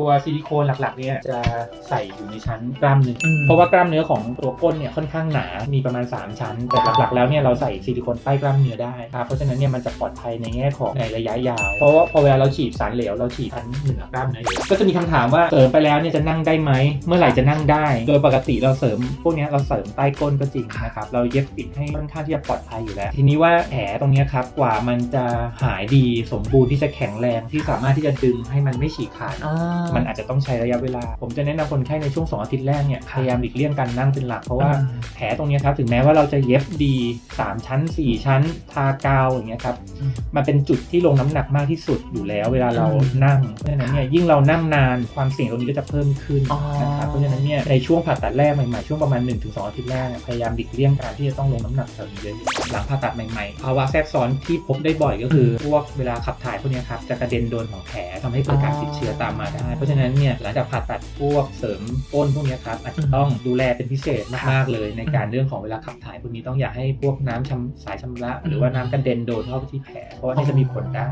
ตัวซิลิโคนหลักๆเนี่ยจะใส่อยู่ในชั้นกล้ามเนื้ออม เพราะว่ากล้ามเนื้อของตัวก้นเนี่ยค่อนข้างหนา มีประมาณ 3 ชั้น แต่หลักๆแล้วเนี่ยเราใส่ซิลิโคนใต้กล้ามเนื้อได้ครับเพราะฉะนั้นเนี่ยมันจะปลอดภัยในแง่ของในระยะยาว เพราะว่าพอเวลาเราฉีดสารเหลวเราฉีดชั้นเหนือกล้ามเนื้ออยู่ก็จะมีคำถามว่าเสริมไปแล้วเนี่ยจะนั่งได้ไหม เมื่อไหร่จะนั่งได้ โดยปกติเราเสริมพวกเนี้ยเราเสริมใต้ก้นก็จริงนะครับ เราเย็บปิดให้ค่อนข้างที่จะปลอดภัยอยู่แล้ว ทีนี้ว่าแผลตรงเนี้ยครับกว่ามันจะหายดีสมบูรณ์ที่จะแข็งแรงที่สามารถที่จะดึงให้มันไม่ฉีกขาด อ่ามันอาจจะต้องใช้ระยะเวลา ผมจะแนะนำคนไข้ในช่วง 2 อาทิตย์แรกเนี่ยครับพยายามหลีกเลี่ยงการนั่งเป็นหลัก เพราะว่าอืมแผลตรงเนี้ยครับถึงแม้ว่าเราจะเย็บดี 3 ชั้น 4 ชั้น ทากาวอย่างเงี้ยครับอืมมันเป็นจุดที่ลงน้ำหนักมากที่สุดอยู่แล้ว เวลาเราอืมนั่งเพราะฉะนั้นเนี่ยยิ่งเรานั่งนานความเสี่ยงตรงนี้ก็จะเพิ่มขึ้นอ๋อนะครับเพราะฉะนั้นเนี่ยในช่วงผ่าตัดแรกใหม่ๆช่วงประมาณ 1-2 อาทิตย์แรกเนี่ยพยายามหลีกเลี่ยงการที่จะต้องลงน้ำหนักแบบนี้เยอะๆหลังผ่าตัดใหม่ๆภาวะแทรกซ้อนที่พบได้บ่อยก็คือพวกเวลาขับถ่ายพวกเนี้ยครับจะกระเด็นโดนของแผลทำให้เกิดการติดเชื้อตามมาได้เพราะฉะนั้นเนี่ยหลังจากผ่าตัดพวกเสริมก้นพวกนี้ครับอาจจะต้องดูแลเป็นพิเศษมากๆเลย ในการเรื่องของเวลาขับถ่ายพวกนี้ต้องอย่าให้พวกน้ำชำสายชำระ หรือว่าน้ำกระเด็นโดนเข้าไปที่แผลเพราะว่านี่จะมีผลได้